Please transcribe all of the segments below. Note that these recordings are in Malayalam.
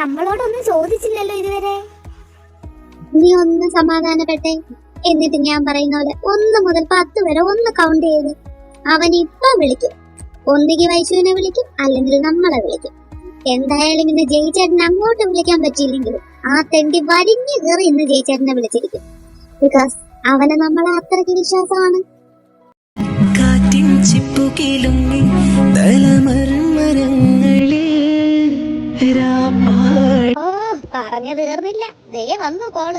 നമ്മളോടൊന്നും ചോദിച്ചില്ലല്ലോ ഇതുവരെ. നീ ഒന്ന് സമാധാനപ്പെട്ടെ. എന്നിട്ട് ഞാൻ പറയുന്ന പോലെ ഒന്ന് മുതൽ പത്ത് വരെ ഒന്ന് കൗണ്ട് ചെയ്ത് അവൻ ഇപ്പൊ വിളിക്കും. ഒന്നുകിൽ വൈശുവിനെ വിളിക്കും അല്ലെങ്കിൽ നമ്മളെ വിളിക്കും. എന്തായാലും ഇന്ന് ജയിച്ചേട്ടൻ അങ്ങോട്ട് വിളിക്കാൻ പറ്റിയില്ലെങ്കിലും ആ തെണ്ടി വരിഞ്ഞു കയറി ഇന്ന് ജയിച്ചേട്ടനെ വിളിച്ചിരിക്കും. ബിക്കോസ് അവനെ നമ്മളെ അത്രയ്ക്ക് വിശ്വാസമാണ്. കാറ്റിൻ ചിപ്പുകിലുങ്ങി തലമരമരങ്ങളിൽ രാപ്പാടി ഓ പറഞ്ഞു തീർന്നില്ല. ദേ വന്നു കോൾ.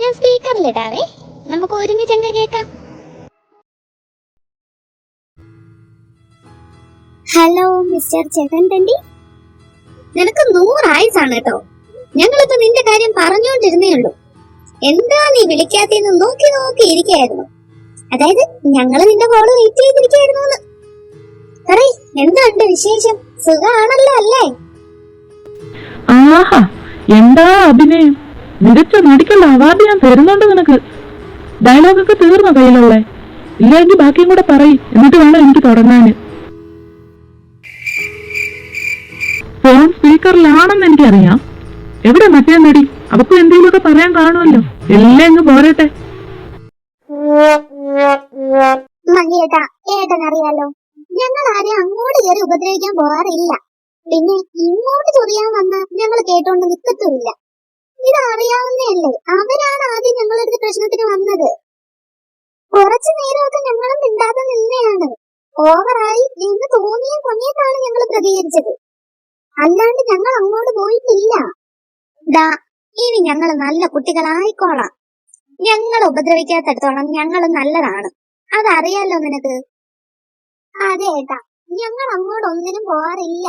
ഞാൻ സ്പീക്കറിലിടാവേ. നമുക്ക് ഒരുമിച്ച് അങ്ങ് കേൾക്കാം. ഹലോ മിസ്റ്റർ ചെകൻ തണ്ടി നിനക്ക് നൂറ് നൂറായുസാണ് കേട്ടോ. ഞങ്ങളിപ്പോ നിന്റെ കാര്യം പറഞ്ഞുകൊണ്ടിരുന്നേ ഉള്ളൂ. എന്താ നീ വിളിക്കാത്തേന്ന് നോക്കി നോക്കി ഇരിക്കായിരുന്നു അതായത് ഞങ്ങൾ നിന്റെ കോൾ വെയിറ്റ് ചെയ്തിരിക്കായിരുന്നു എന്ന്. പറയ് എന്തുണ്ട് വിശേഷം? സുഖമാണല്ലോ അല്ലേ? ആഹാ എന്താ അഭിനയം? മികച്ച നടിക്കുള്ള അവാർഡ് ഞാൻ തരുന്നുണ്ട് നിനക്ക്. ഡയലോഗൊക്കെ തീർന്നോ കയ്യിലുള്ളേ? ഇല്ലെങ്കിൽ ബാക്കിയും കൂടെ പറയും എന്നിട്ട് വേണം എനിക്ക് തുടങ്ങാന്. ഫോൺ സ്പീക്കറിലാണെന്ന് എനിക്കറിയാം. എവിടെ മറ്റേ നടി? അവക്കും എന്തെങ്കിലുമൊക്കെ പറയാൻ കാണുമല്ലോ. എല്ലാം ഇങ്ങ് പോരട്ടെ. ഏട്ടനറിയാലോ. ഞങ്ങൾ ആരെയും അങ്ങോട്ട് കയറി ഉപദ്രവിക്കാൻ പോകാറില്ല. പിന്നെ ഇങ്ങോട്ട് ചൊറിയാൻ വന്ന ഞങ്ങൾ കേട്ടോണ്ട് നിൽക്കത്തുമില്ല ഇത് അറിയാവുന്നതല്ലേ അവരാണ് ആദ്യം ഞങ്ങളൊരു പ്രശ്നത്തിന് വന്നത്. കുറച്ചു നേരമൊക്കെ ഞങ്ങളും മിണ്ടാതെ നിന്നെയാണ്. ഓവറായി എന്ന് തോന്നിയ സമയത്താണ് ഞങ്ങൾ പ്രതികരിച്ചത്. അല്ലാണ്ട് ഞങ്ങൾ അങ്ങോട്ട് പോയിട്ടില്ല. ദാ ഇനി ഞങ്ങൾ നല്ല കുട്ടികളായിക്കോളാം. ഞങ്ങൾ ഉപദ്രവിക്കാത്തടത്തോളം ഞങ്ങൾ നല്ലതാണ്. അതറിയാലോ നിനക്ക്? അതെ ഏട്ടാ. ഞങ്ങൾ അങ്ങോട്ട് ഒന്നിനും പോവാറില്ല.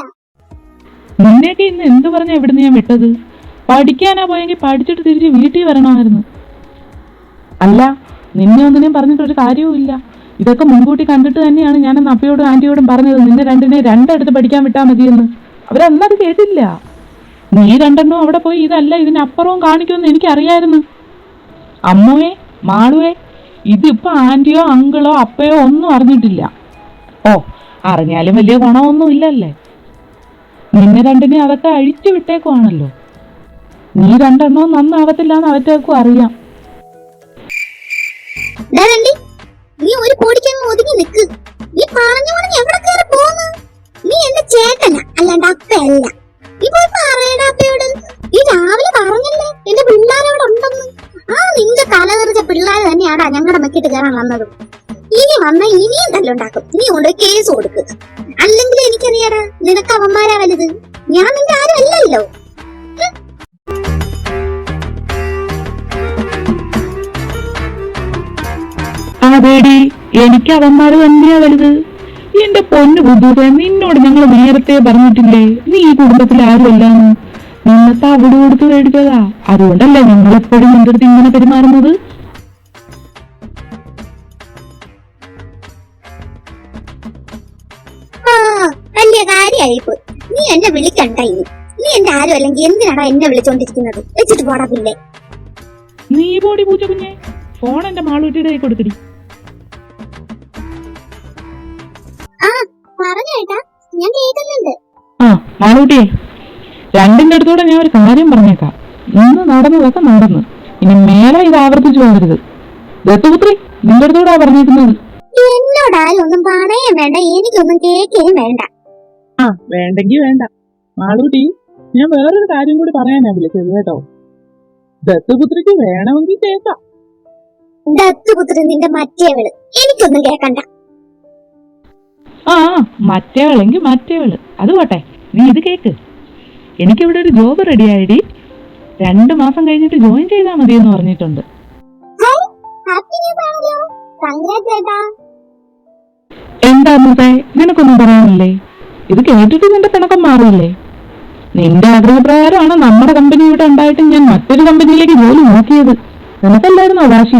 നിന്നെയൊക്കെ ഇന്ന് എന്ത് പറഞ്ഞാ ഇവിടുന്ന് ഞാൻ വിട്ടത്? പഠിക്കാനാ പോയെങ്കിൽ പഠിച്ചിട്ട് തിരിച്ച് വീട്ടിൽ വരണമായിരുന്നു. അല്ല നിന്നെ ഒന്നിനെയും പറഞ്ഞിട്ട് ഒരു കാര്യവുമില്ല ഇതൊക്കെ മുൻകൂട്ടി കണ്ടിട്ട് തന്നെയാണ് ഞാൻ അന്ന് അപ്പയോടും ആന്റിയോടും പറഞ്ഞത്. നിന്നെ രണ്ടിനെ രണ്ടെടുത്ത് പഠിക്കാൻ വിട്ടാൽ മതിയെന്ന്. അവരന്നത് കേട്ടില്ല. നീ രണ്ടെണ്ണവും അവിടെ പോയി ഇതല്ല ഇതിനപ്പുറവും കാണിക്കുമെന്ന് എനിക്കറിയായിരുന്നു. അമ്മുവേ മാളുവേ ഇതിപ്പോ ആന്റിയോ അങ്കിളോ അപ്പയോ ഒന്നും അറിഞ്ഞിട്ടില്ല. ഓ അറിഞ്ഞാലും വലിയ ഗുണമൊന്നും ഇല്ലല്ലേ? നിന്നെ രണ്ടിനെ അതൊക്കെ അഴിച്ചു വിട്ടേക്കുവാണല്ലോ. നീ രണ്ടെണ്ണവും നന്നാവത്തില്ല എന്ന് അവറ്റേക്കും അറിയാം നീ ഒരു കോടിക്കങ്ങ് ഒതുങ്ങി നിക്ക്. നീ പറഞ്ഞു എവിടെ കയറി പോന്ന്? നീ എന്റെ ചേട്ടന. അല്ലാണ്ട് അപ്പയല്ല. നീ പോയി പറയടാ അപ്പയോട്. നീ രാവിലെ പറഞ്ഞല്ലേ? എന്റെ പിള്ളേരവിടെ ഉണ്ടെന്ന്? ആ നിന്റെ തല തെറിച്ച പിള്ളേർ തന്നെയാടാ ഞങ്ങളുടെ മെക്കിട്ട് കയറാൻ വന്നത്. ഇനി വന്ന ഇനിയും തല്ലുണ്ടാക്കും. നീ കൊണ്ട് കേസ് കൊടുക്കുക അല്ലെങ്കിൽ എനിക്കറിയാടാ നിനക്ക് അവന്മാരാ വലുത്. ഞാൻ നിന്റെ ആരും അല്ലല്ലോ. അതേടി എനിക്ക് അവന്മാര് തന്നെയാ വലുത്. എന്റെ പൊന്നു ബുദ്ധൂരെ നിന്നോട് ഞങ്ങൾ നേരത്തെ പറഞ്ഞിട്ടില്ലേ? നീ ഈ കുടുംബത്തിൽ ആരുമല്ലാന്ന്? നിങ്ങൾക്ക് അവിടെ കൊടുത്ത് മേടിച്ചതാ അതുകൊണ്ടല്ലേ ഞങ്ങൾ എപ്പോഴും നിന്റെ അടുത്ത് ഇങ്ങനെ പെരുമാറുന്നത്? വലിയ നീ എന്നെ വിളിക്കണ്ട ഇനി നീ എന്റെ ആരും അല്ലെങ്കിൽ എന്തിനാടാ എന്നെ വിളിച്ചോണ്ടിരിക്കുന്നത്? വെച്ചിട്ട് പോടാ പിന്നെ. നീ പോടി പൂച്ച കുഞ്ഞെ ഫോൺ എന്റെ മാളൂട്ടിയുടെ കൈ കൊടുത്തിടി. ആ പറഞ്ഞു കേട്ടാ ഞാൻ കേൾക്കുന്നുണ്ട്. ആ മാളൂട്ടിയെ രണ്ടിന്റെ അടുത്തൂടെ ഞാൻ ഒരു കാര്യം പറഞ്ഞേക്കാം. ഇന്ന് നടന്നതൊക്കെ നടന്നു. ഇനി മേലെ ഇത് ആവർത്തിച്ചു പോകരുത്. ദത്തുപുത്രി നിന്റെ അടുത്തോടാ പറഞ്ഞേക്കുന്നത്. എന്നോട് ആരും ഒന്നും പറയാൻ വേണ്ട എനിക്കൊന്നും കേൾക്കുകയും വേണ്ട. ആ വേണ്ടെങ്കി വേണ്ട. മാളൂട്ടി ഞാൻ വേറൊരു കാര്യം കൂടി പറയാനാ വിളിച്ചത് കേട്ടോ. ദത്തുപുത്രിക്ക് വേണമെങ്കിൽ കേൾക്കാം. ദത്തുപുത്രി നിന്റെ മറ്റേവൾ. എനിക്കൊന്നും കേൾക്കണ്ട. ആ മറ്റേവളെങ്കിൽ മറ്റേവൾ. അത് പോട്ടെ നീ ഇത് കേക്ക്. എനിക്കിവിടെ ഒരു ജോബ് റെഡി ആയിടി രണ്ടു മാസം കഴിഞ്ഞിട്ട് ജോയിൻ ചെയ്താൽ മതി എന്ന് പറഞ്ഞിട്ടുണ്ട് എന്താ മുതേ നിനക്കൊന്നും പറയാനില്ലേ? ഇത് കേട്ടിട്ട് നിന്റെ പിണക്കം മാറിയില്ലേ? നിന്റെ ആഗ്രഹപ്രകാരമാണ് നമ്മുടെ കമ്പനി ഇവിടെ ഉണ്ടായിട്ട് ഞാൻ മറ്റൊരു കമ്പനിയിലേക്ക് ജോലി നോക്കിയത്. നിനക്കല്ലായിരുന്നു അവകാശി?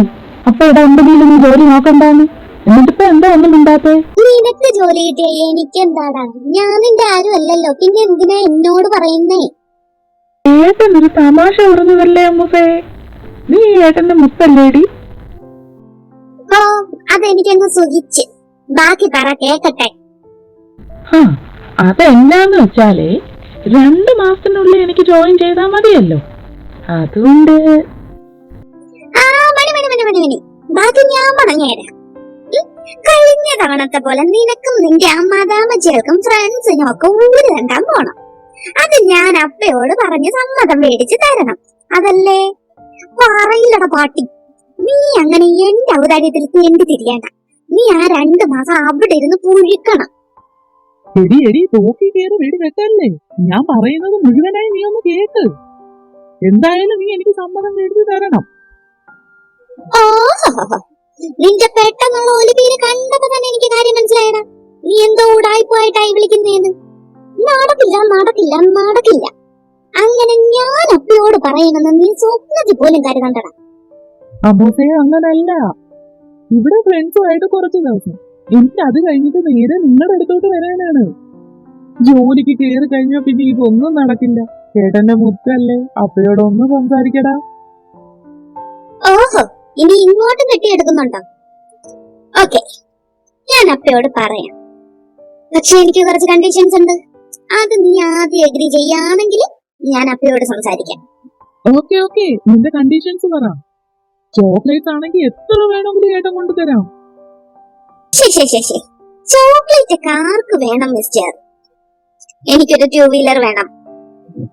അപ്പൊ ഇവിടെ കമ്പനിയിൽ നീ ജോലി നോക്കണ്ടാന്ന്? എന്നിട്ടിപ്പോ എന്താ ഒന്നും ഉണ്ടാത്തേ നിനക്ക് ജോലി കിട്ടിയ എനിക്കെന്താടാ? ഞാൻ നിന്റെ ആരും അല്ലല്ലോ. പിന്നെ എന്തിനാ എന്നോട് പറയുന്നേ? ഏട്ടൻ ഒരു തമാശ പറഞ്ഞതല്ലേ അമ്മൂസേ? നീ ഏട്ടന്റെ മുത്തല്ലേടി? ഓ അതെനിക്കൊന്ന് സുഖിച്ച്. ബാക്കി പറ കേക്കട്ടെ? ആ വെച്ചാൽ രണ്ട് മാസത്തിനുള്ളിൽ എനിക്ക് ജോയിൻ ചെയ്താൽ മതിയല്ലോ. അതുകൊണ്ട് ബാക്കി ഞാൻ പറഞ്ഞുതരാം. കഴിഞ്ഞ തവണത്തെ പോലെ നിനക്കും നിന്റെ അമ്മാതാമച്ചികൾക്കും ഫ്രണ്ട്സിനും ഒക്കെ ഊര് കണ്ടാൻ പോണം. അത് ഞാൻ അപ്പയോട് പറഞ്ഞ് സമ്മതം മേടിച്ച് തരണം. അതല്ലേ? പറയില്ലട പാട്ടി. നീ അങ്ങനെ എന്റെ ഔദാര്യത്തിൽ തേണ്ടി തിരിയണ്ട. നീ ആ രണ്ടു മാസം അവിടെ ഇരുന്ന് പുഴിക്കണം. എടി എടി തോക്കി കയറി വീട് വെക്കല്ലേ ഞാൻ പറയുന്നത് മുഴുവനായി നീ ഒന്ന് കേക്ക്. എന്തായാലും നീ എനിക്ക് സമ്മതം എഴുതി തരണം. നിന്റെ പെട്ടെന്നുള്ള ഒരു പേര് കണ്ടപ്പോ തന്നെ എനിക്ക് കാര്യം മനസ്സിലായടാ. നീ എന്തോ ഉടായ്പായിട്ടായി വിളിക്കുന്നേന്ന്. നടക്കില്ല നടക്കില്ല നടക്കില്ല. അങ്ങനെ ഞാൻ അപ്പിയോട് പറയണമെന്ന് നീ സ്വപ്നത്തിൽ പോലും കരുതണ്ടടാ അമ്മൂസേ അങ്ങനല്ല. ഇവിടെ ഫ്രണ്ട്സുമായിട്ട് കുറച്ച് ദിവസം. എനിക്ക് അത് കഴിഞ്ഞിട്ട് നേരെ നിങ്ങളുടെ അടുത്തോട്ട് വരാനാണ്. ജോലിക്ക് കയറി കഴിഞ്ഞാൽ പിന്നെ ഇതൊന്നും നടക്കില്ല. ചേട്ടന്റെ മുത്തല്ലേ അപ്പയോടൊന്ന് സംസാരിക്കടാ. ഓഹോ ഇനി ഇങ്ങോട്ട് കെട്ടിയെടുക്കുന്നുണ്ടോ? ഓക്കെ ഞാൻ അപ്പയോട് പറയാം. പക്ഷെ എനിക്ക് കുറച്ച് കണ്ടീഷൻസ് ഉണ്ട്. അത് നീ ആദ്യം എഗ്രി ചെയ്യാണെങ്കിൽ ഞാൻ അപ്പയോട് സംസാരിക്കാം. ഓക്കെ ഓക്കെ നിന്റെ കണ്ടീഷൻസ് പറ. ചോക്ലേറ്റ് ആണെങ്കിൽ എത്ര വേണമെങ്കിലും ചേട്ടൻ കൊണ്ടുതരാം. ചോക്ലേറ്റ് ഒക്കെ ആർക്ക് വേണം മിസ്റ്റർ. എനിക്കൊരു ടൂ വീലർ വേണം.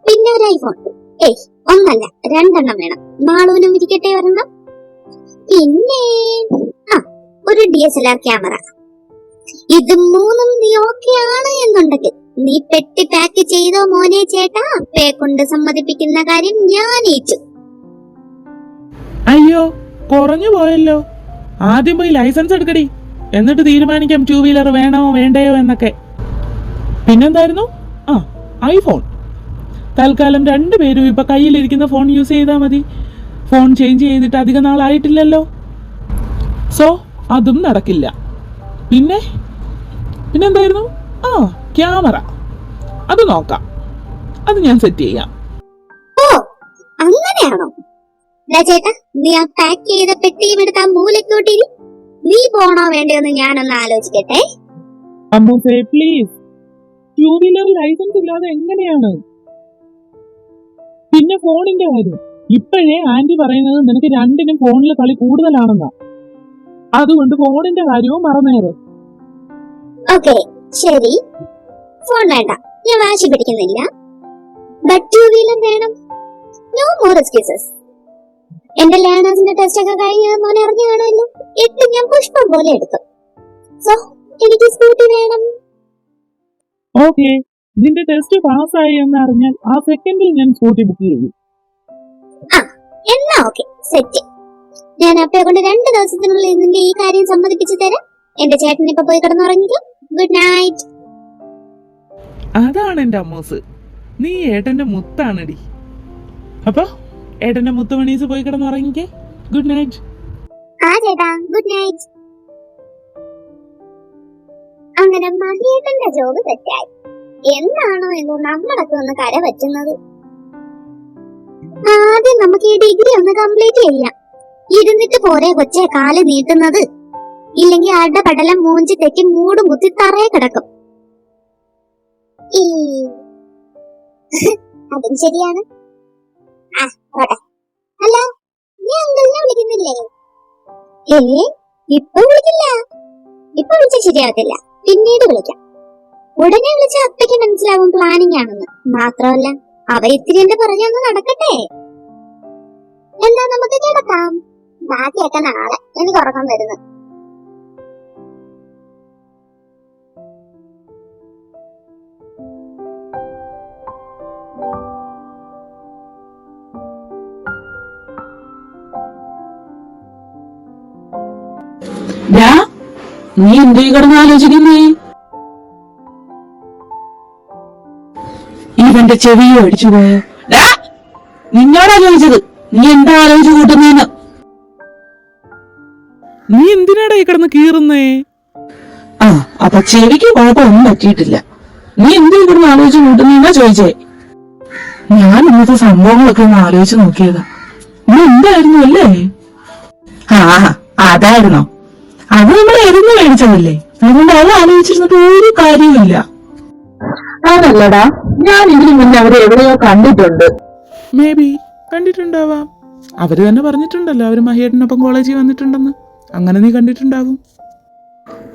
പിന്നെ ഒരു ഐഫോൺ ഏയ് ഒന്നല്ല രണ്ടെണ്ണം വേണം. മാളൂനും ഇരിക്കട്ടെ ഒരെണ്ണം? പിന്നെ ആ ഒരു D S L R camera ഇത് മൂന്നും നീ ഓക്കെ ആണ് എന്നുണ്ടെങ്കിൽ നീ പെട്ടി പാക്ക് ചെയ്തോ മോനെ ചേട്ടാ? പേ കൊണ്ട് സമ്മതിപ്പിക്കുന്ന കാര്യം ഞാൻ ഏച്ചു അയ്യോ കുറഞ്ഞു പോയല്ലോ. ആദ്യം പോയി ലൈസൻസ് എടുക്കടി. എന്നിട്ട് തീരുമാനിക്കാം ടൂ വീലർ വേണോ വേണ്ടയോ എന്നൊക്കെ. പിന്നെന്തായിരുന്നു? ആ ഐഫോൺ തൽക്കാലം രണ്ടുപേരും ഇപ്പൊ കയ്യിലിരിക്കുന്ന ഫോൺ യൂസ് ചെയ്താൽ മതി. ഫോൺ ചേഞ്ച് ചെയ്തിട്ട് അധിക നാളായിട്ടില്ലല്ലോ. സോ അതും നടക്കില്ല. പിന്നെ? പിന്നെന്തായിരുന്നു? ആ ക്യാമറ. അത് നോക്കാം. അത് ഞാൻ സെറ്റ് ചെയ്യാം. ഓ അങ്ങനെയാണോ? ചേട്ടാ നീ ആ പാക്ക് ചെയ്ത പെട്ടിയും എടുത്ത് ആ മൂലക്കോട്ടിരി നീ പോണോ വേണ്ടെന്ന് ഞാനൊന്ന് ആലോചിക്കട്ടെ. അമ്മൂസേ പ്ലീസ് ടൂ വീലർ ലൈസൻസ് ഇല്ലാതെ എങ്ങനെയാണ്? പിന്നെ ഫോണിന്റെ കാര്യം. ഇപ്പോഴേ ആന്റി പറയുന്നത് നിനക്ക് രണ്ടിനും ഫോണിൽ കളി കൂടുതലാണെന്നാ. അതുകൊണ്ട് ഫോണിന്റെ കാര്യവും മറന്നേരെ. ഓക്കെ ശരി. ഫോൺ വേണ്ട. ഞാൻ വാശി പിടിക്കുന്നില്ല. ബട്ട് ടൂ വീലർ വേണം. നോ മോർ എക്സ്ക്യൂസസ് എന്റെ ലേണേഴ്സിന്റെ ടെസ്റ്റ് ഒക്കെ കഴിഞ്ഞ മോനെ അറിഞ്ഞു കാണുമല്ലോ. എട്ട് ഞാൻ പുഷ്പം പോലെ എടുത്തു. സോ എനിക്ക് സ്കൂട്ടി വേണം. ഓക്കെ നിന്റെ ടെസ്റ്റ് പാസ്സായി എന്ന് അറിഞ്ഞാൽ ആ സെക്കൻഡിൽ ഞാൻ സ്കൂട്ടി ബുക്ക് ചെയ്യും എന്നാ ഓക്കെ സെറ്റ് ഞാൻ അപ്പയെ കൊണ്ട് രണ്ട് ദിവസത്തിനുള്ളിൽ നിന്റെ ഈ കാര്യം സമ്മതിപ്പിച്ചു തരാം. എന്റെ ചേട്ടൻ ഇപ്പൊ പോയി കിടന്നുറങ്ങിക്കോ. ഗുഡ് നൈറ്റ് അതാണ് എന്റെ അമ്മൂസ്. നീ ഏട്ടന്റെ മുത്താണടി. അപ്പൊ? ഏട്ടന്റെ മുത്തുമണീസ് പോയി കിടന്നുറങ്ങിക്കേ ഗുഡ് നൈറ്റ് ആ ചേട്ടാ ഗുഡ് നൈറ്റ് അങ്ങനെ മഹിയേട്ടന്റെ ജോബ് തെറ്റായി. എന്താണോ എന്ന് നമ്മളൊക്കെ ഒന്ന് കര പറ്റുന്നത് ആദ്യം നമുക്ക് ഈ ഡിഗ്രി ഒന്ന് കംപ്ലീറ്റ് ചെയ്യാം. ഇരുന്നിട്ട് പോരെ കൊച്ചെ കാൽ നീട്ടുന്നത്. ഇല്ലെങ്കിൽ അടപടലം മൂഞ്ചി തെറ്റി മൂട് മുത്തി തറയെ കിടക്കും. അതും ശരിയാണ്. നീ വിളിക്കുന്നില്ലേ? വിളിക്കില്ല. ശരിയാകത്തില്ല. പിന്നീട് വിളിക്കാം. ഉടനെ വിളിച്ച അപ്പയ്ക്ക് മനസ്സിലാവും പ്ലാനിങ് ആണെന്ന്. മാത്രമല്ല അവ ഇത്തിരി എന്റെ ഒന്ന് നടക്കട്ടെ. എന്നാ നമുക്ക് കിടക്കാം. ബാക്കിയൊക്കെ നാളെ എനിക്ക് ഉറക്കം വരുന്നു. നീ എന്തേ കിടന്ന് ആലോചിക്കുന്നേ? ഇവന്റെ ചെവിയോ അടിച്ചു പോയോ നിന്നോടാ ചോദിച്ചത്. നീ എന്താ ആലോചിച്ചു കൂട്ടുന്നേന്ന്? നീ എന്തിനാടാ ഈ കിടന്ന് കീറുന്നേ? ആ അപ്പൊ ചെവിക്ക് കുഴപ്പമൊന്നും പറ്റിയിട്ടില്ല. നീ എന്തിനു കിടന്ന് ആലോചിച്ചു കൂട്ടുന്നേന്നാ ചോദിച്ചേ? ഞാൻ ഇന്നത്തെ സംഭവങ്ങളൊക്കെ ഒന്ന് ആലോചിച്ച് നോക്കിയതാ. നീ എന്തായിരുന്നു അല്ലേ? ആ അതായിരുന്നോ. അത് നമ്മൾ എരുന്ന് മേടിച്ചതല്ലേ? അതുകൊണ്ട് അത് ആലോചിച്ചിരുന്നിട്ട് ഒരു കാര്യവുമില്ല. അതല്ലടാ ഞാൻ ഇതിനു മുന്നേ അവരെ എവിടെയോ കണ്ടിട്ടുണ്ട്. May be കണ്ടിട്ടുണ്ടാവാം. അവർ തന്നെ പറഞ്ഞിട്ടുണ്ടല്ലോ അവർ മഹിയേട്ടനൊപ്പം കോളേജിൽ വന്നിട്ടുണ്ടെന്ന്. അങ്ങനെ നീ കണ്ടിട്ടുണ്ടാകും.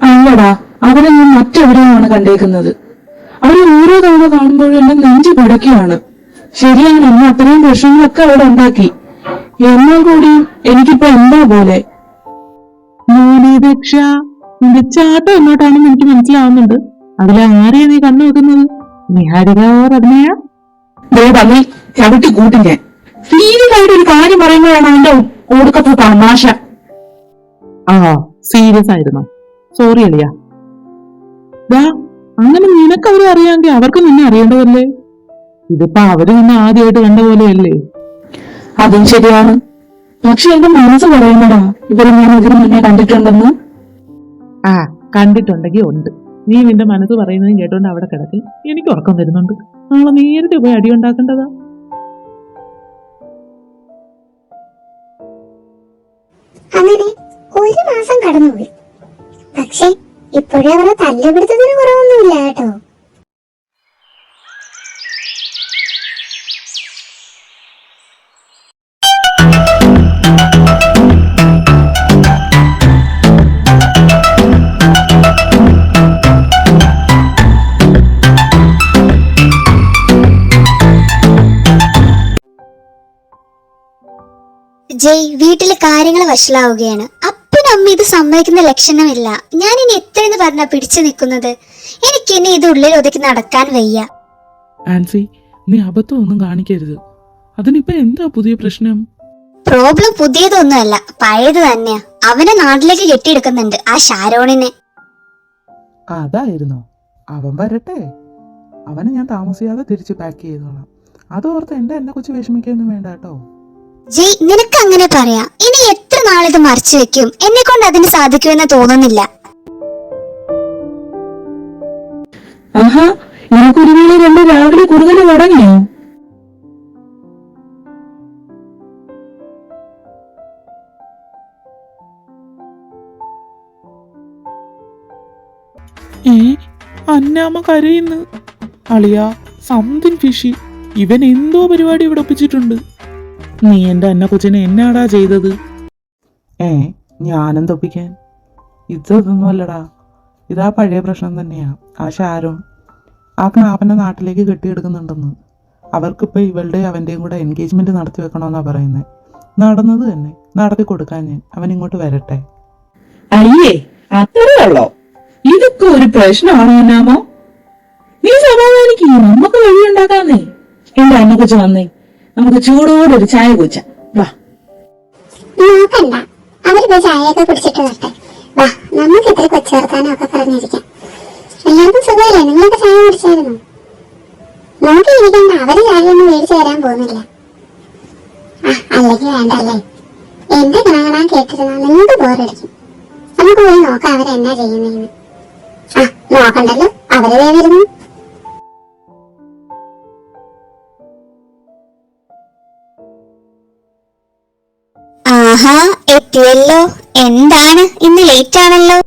അല്ലടാ അവരെ ഞാൻ മറ്റെവിടെയാണ് കണ്ടേക്കുന്നത്? അവരെ ഓരോ തവണ കാണുമ്പോഴും എന്നെ നെഞ്ചു പിടയ്ക്കുകയാണ് ശരിയാണ് ഇന്ന് അത്രയും പ്രശ്നങ്ങളൊക്കെ അവിടെ ഉണ്ടാക്കി. എന്നാൽ കൂടിയും എനിക്കിപ്പോ എന്താ പോലെ? മോനെ ദക്ഷ നിന്റെ ചാട്ടം എങ്ങോട്ടാണെന്ന് എനിക്ക് മനസ്സിലാവുന്നുണ്ട്. അതിൽ ആരെയാ നീ കണ്ണു വെക്കുന്നത് നിഹാരിക ഓർ അഭിനയ ദേ പന്നി ചവിട്ടി കൂട്ടും ഞാൻ സീരിയസ് ആയിട്ട് ഒരു കാര്യം പറയുമ്പോഴാണ് അവന്റെ ഒടുക്കത്തെ തമാശ. ആ സീരിയസ് ആയിരുന്നോ. സോറി അളിയ. ദാ അങ്ങനെ നിനക്ക് അവരെ അറിയാമെങ്കിൽ അവർക്ക് നിന്നെ അറിയേണ്ടതല്ലേ? ഇതിപ്പോ അവർ നിന്നെ ആദ്യമായിട്ട് കണ്ട പോലെയല്ലേ? അതും ശരിയാണ്. പക്ഷെ എന്റെ മനസ്സ് പറയുന്നടാ ഇവരെ ഞാൻ ഇതിനു മുന്നേ കണ്ടിട്ടുണ്ടെന്ന്. ആ കണ്ടിട്ടുണ്ടെങ്കിൽ ഉണ്ട്. നീ നിന്റെ മനസ്സ് പറയുന്നതും കേട്ടോണ്ട് അവിടെ കിടക്കി. എനിക്ക് ഉറക്കം വരുന്നുണ്ട്. നാളെ നേരത്തെ പോയി അടി ഉണ്ടാക്കേണ്ടതാ. അങ്ങനെ ഒരു മാസം കടന്നുപോയി. പക്ഷെ ഇപ്പോഴേ അവരെ തല്ലുപിടുത്തത്തിന് കുറവൊന്നുമില്ല കേട്ടോ. ജയ് വീട്ടിലെ കാര്യങ്ങൾ വഷളാവുകയാണ്. അപ്പനമ്മ അമ്മ ഇത് സമ്മതിക്കുന്ന ലക്ഷണമില്ല. ഞാൻ ഇനി എത്രയെന്ന് പറഞ്ഞാ പിടിച്ചു നിൽക്കുന്നത്? എനിക്ക് ഇനി ഇത് ഉള്ളിൽ ഒതുക്കി നടക്കാൻ വയ്യ. ആൻസി നീ അബദ്ധം ഒന്നും കാണിക്കരുത്. അതിനിപ്പോ എന്താ പുതിയ പ്രശ്നം? പ്രോബ്ലം പുതിയതൊന്നുമല്ല പഴയത് തന്നെയാ. അവനെ നാട്ടിലേക്ക് കെട്ടിയെടുക്കുന്നുണ്ട് ആ ഷാരോണിനെ അതായിരുന്നോ. അവൻ വരട്ടെ. അവനെ ഞാൻ താമസിയാതെ തിരിച്ചു പാക്ക് ചെയ്തോളാം. അതോർത്ത് എന്റെ എന്നെ കൊച്ചു വിഷമിക്കൊന്നും വേണ്ട കേട്ടോ. ജയ് നിനക്ക് അങ്ങനെ പറയാം. ഇനി എത്ര നാളിത് മറച്ചു വെക്കും? എന്നെ കൊണ്ട് അതിന് സാധിക്കുമെന്ന് തോന്നുന്നില്ല. ആഹാ വേളി രണ്ട് രാവിലെ കൂടുതൽ തുടങ്ങിയോ ഏ അന്നാമ്മ കരയുന്നു. അളിയ സംതിങ് ഫിഷി ഇവൻ എന്തോ പരിപാടി ഇവിടെ ഒപ്പിച്ചിട്ടുണ്ട്. നീ എന്റെ അന്ന കൊച്ചിനെ എന്നാടാ ചെയ്തത്? ഏ ഞാനും തൊപ്പിക്കാൻ. ഇതൊന്നുമല്ലടാ ഇതാ പഴയ പ്രശ്നം തന്നെയാ. ആ ഷാരോൺ ആ ക്നാപ്പനെ നാട്ടിലേക്ക് കെട്ടിയെടുക്കുന്നുണ്ടെന്ന്. അവർക്കിപ്പോൾ ഇവളുടെ അവന്റെയും കൂടെ എൻഗേജ്മെന്റ് നടത്തി വെക്കണമെന്നാണ് പറയുന്നത് നടന്നത് തന്നെ. നടത്തി കൊടുക്കാൻ ഞാൻ. അവൻ ഇങ്ങോട്ട് വരട്ടെ. അയ്യേ അത്രയുള്ളോ ഇതൊക്കെ ഒരു പ്രശ്നമാണോ എന്നാമോ നീ സമാധാനിക്കുന്നു നമുക്ക് വഴിയുണ്ടാക്കാന്നേ. എന്റെ അന്നക്കൊച്ചു വന്നേ. നമുക്ക് ചൂടോടെ ഒരു ചായ കുടിച്ചാ. വാ. നോക്കണ്ട. വാ നമുക്ക് സുഖമല്ലേ? ചായ നിങ്ങൾക്ക് അവരെന്നാ ആ നോക്കണ്ടല്ലോ. അവർ വരുന്നു. ആഹാ എത്തിയല്ലോ. എന്താണ്? ഇന്ന് ലേറ്റ് ആണല്ലോ.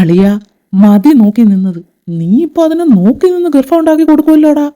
അളിയ മതി നോക്കി നിന്നത്. നീ ഇപ്പൊ അതിനെ നോക്കി നിന്ന് ഗർഭം ഉണ്ടാക്കി കൊടുക്കുമല്ലോടാ